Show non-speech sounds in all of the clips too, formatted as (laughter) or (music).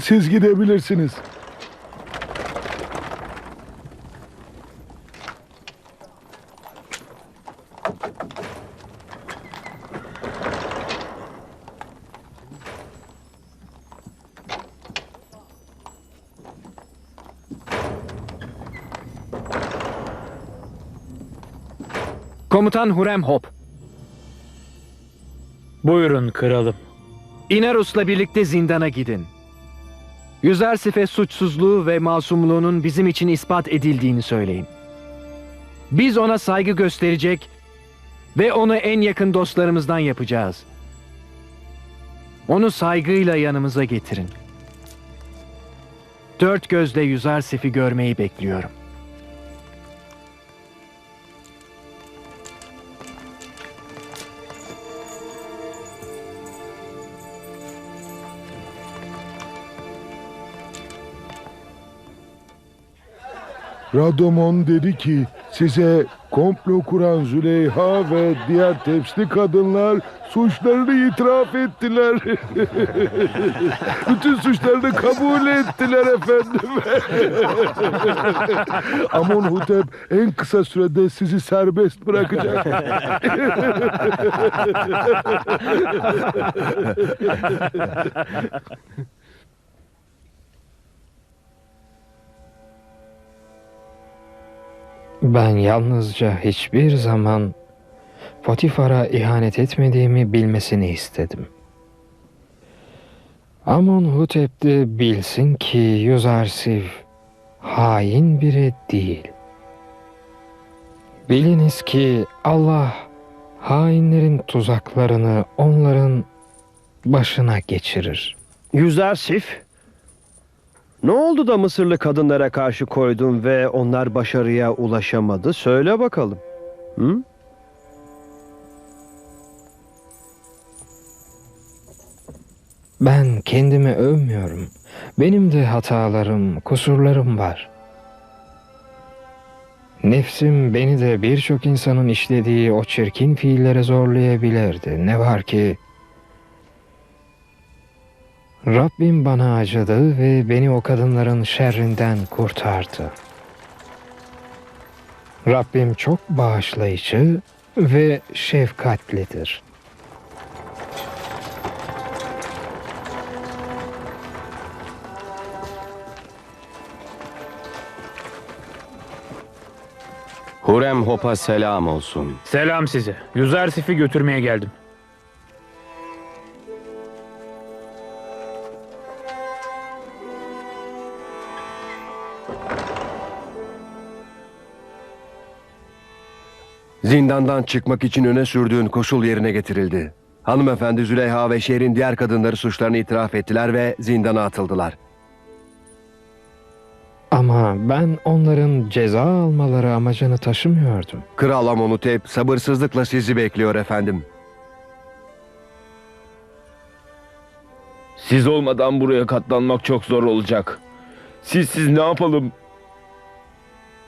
Siz gidebilirsiniz. Komutan Hurem Hop. Buyurun kralım. Inarus'la birlikte zindana gidin. Yüzersif'e suçsuzluğu ve masumluğunun bizim için ispat edildiğini söyleyin. Biz ona saygı gösterecek ve onu en yakın dostlarımızdan yapacağız. Onu saygıyla yanımıza getirin. Dört gözle Yüzersif'i görmeyi bekliyorum. Radomon dedi ki size komplo kuran Züleyha ve diğer tepsili kadınlar suçlarını itiraf ettiler. (laughs) Bütün suçlarını kabul ettiler efendim. (laughs) Amonhotep en kısa sürede sizi serbest bırakacak. (laughs) Ben yalnızca hiçbir zaman Potifar'a ihanet etmediğimi bilmesini istedim. Amonhotep de bilsin ki Yüzarsif hain biri değil. Biliniz ki Allah hainlerin tuzaklarını onların başına geçirir. Yüzersif. Ne oldu da Mısırlı kadınlara karşı koydun ve onlar başarıya ulaşamadı? Söyle bakalım. Hı? Ben kendimi övmüyorum. Benim de hatalarım, kusurlarım var. Nefsim beni de birçok insanın işlediği o çirkin fiillere zorlayabilirdi. Ne var ki Rabbim bana acıdı ve beni o kadınların şerrinden kurtardı. Rabbim çok bağışlayıcı ve şefkatlidir. Hurem Hop'a selam olsun. Selam size. Yüzersif'i götürmeye geldim. Zindandan çıkmak için öne sürdüğün koşul yerine getirildi. Hanımefendi Züleyha ve şehrin diğer kadınları suçlarını itiraf ettiler ve zindana atıldılar. Ama ben onların ceza almaları amacını taşımıyordum. Kral Amonutep sabırsızlıkla sizi bekliyor efendim. Siz olmadan buraya katlanmak çok zor olacak. Siz siz ne yapalım?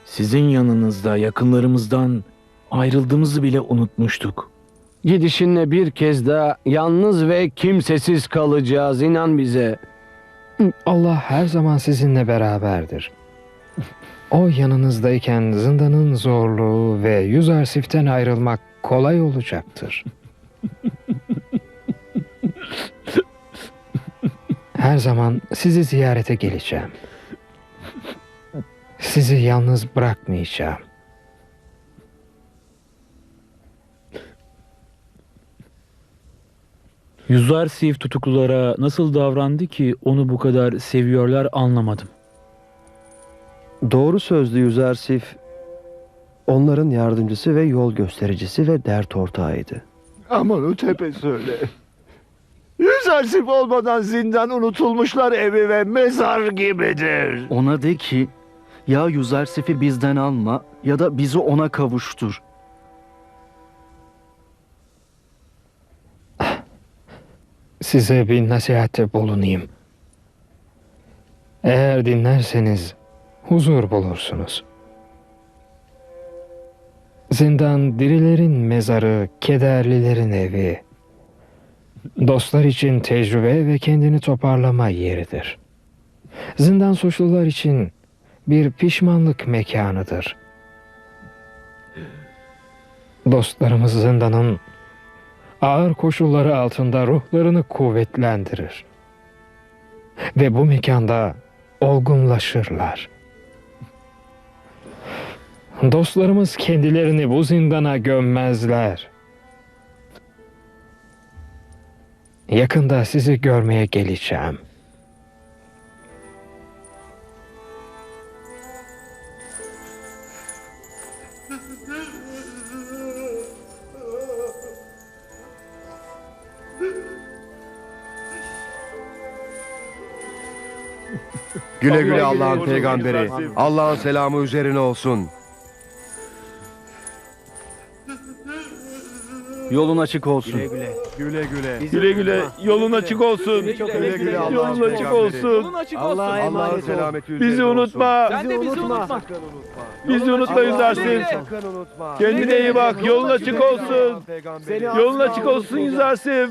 Sizin yanınızda yakınlarımızdan ayrıldığımızı bile unutmuştuk. Gidişinle bir kez daha yalnız ve kimsesiz kalacağız. inan bize. Allah her zaman sizinle beraberdir. O yanınızdayken zindanın zorluğu ve yüz arsiften ayrılmak kolay olacaktır. Her zaman sizi ziyarete geleceğim. Sizi yalnız bırakmayacağım. Yüzersif tutuklulara nasıl davrandı ki onu bu kadar seviyorlar anlamadım. Doğru sözlü Yüzersif onların yardımcısı ve yol göstericisi ve dert ortağıydı. Aman o tepe söyle. Yüz arsif olmadan zindan unutulmuşlar evi ve mezar gibidir. Ona de ki ya Yüzersif'i bizden alma ya da bizi ona kavuştur. Size bir nasihatte bulunayım. Eğer dinlerseniz huzur bulursunuz. Zindan dirilerin mezarı, kederlilerin evi. Dostlar için tecrübe ve kendini toparlama yeridir. Zindan suçlular için bir pişmanlık mekanıdır. Dostlarımız zindanın ağır koşulları altında ruhlarını kuvvetlendirir. Ve bu mekanda olgunlaşırlar. Dostlarımız kendilerini bu zindana gömmezler. Yakında sizi görmeye geleceğim. Güle güle Allah'ın peygamberi. Allah'ın selamı üzerine olsun. Yolun açık olsun. Güle güle. Güle güle yolun açık olsun. Güle güle Yolun açık olsun. Allah'ın selameti üzerine Bizi unutma. Bizi unutma. Sakın unutma. Kendine iyi bak. Yolun açık olsun. Yolun açık olsun Yüzersif.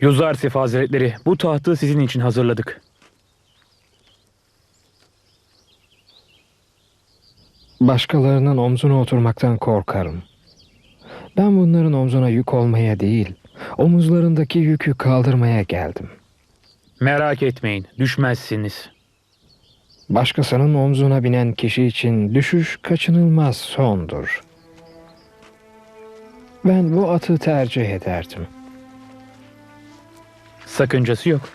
Yüzarsif Hazretleri, bu tahtı sizin için hazırladık. Başkalarının omzuna oturmaktan korkarım. Ben bunların omzuna yük olmaya değil, omuzlarındaki yükü kaldırmaya geldim. Merak etmeyin, düşmezsiniz. Başkasının omzuna binen kişi için düşüş kaçınılmaz sondur. Ben bu atı tercih ederdim. Sakıncası yok.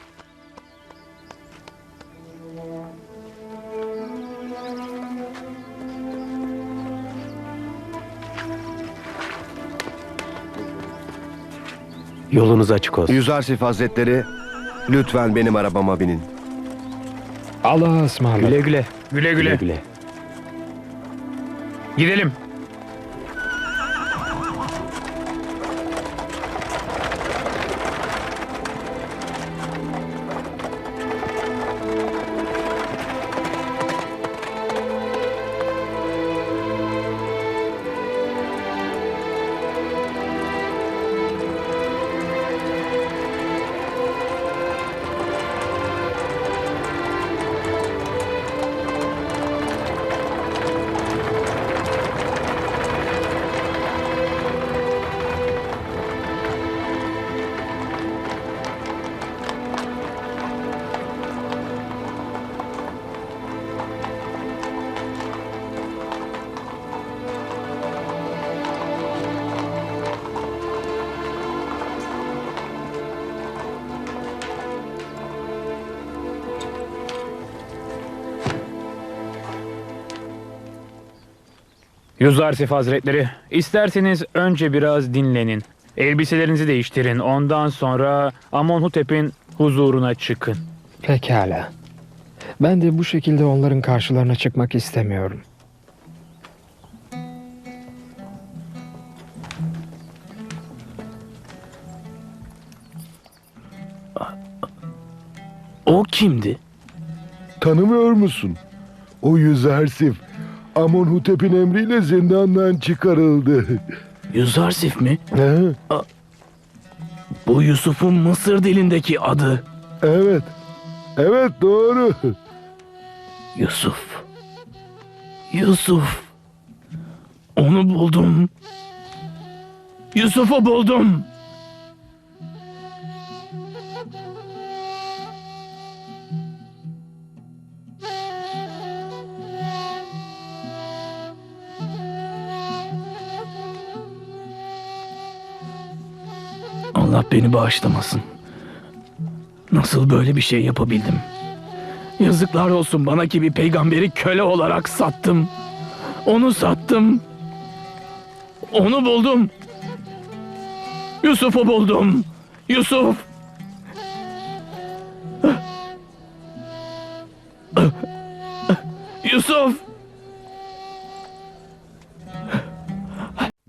Yolunuz açık olsun. Yüzarsif Hazretleri, lütfen benim arabama binin. Allah'a ısmarladık. Güle güle. Güle güle. güle. Gidelim. Yüzarsif Hazretleri, isterseniz önce biraz dinlenin. Elbiselerinizi değiştirin. Ondan sonra Amonhotep'in huzuruna çıkın. Pekala. Ben de bu şekilde onların karşılarına çıkmak istemiyorum. O kimdi? Tanımıyor musun? O Yüzersif. Amonhotep'in emriyle zindandan çıkarıldı. Yüzarsif mi? He? Bu Yusuf'un Mısır dilindeki adı. Evet. Evet doğru. Yusuf. Yusuf. Onu buldum. Yusuf'u buldum. Allah beni bağışlamasın. Nasıl böyle bir şey yapabildim? Yazıklar olsun bana ki bir peygamberi köle olarak sattım. Onu sattım. Onu buldum. Yusuf'u buldum. Yusuf. Yusuf.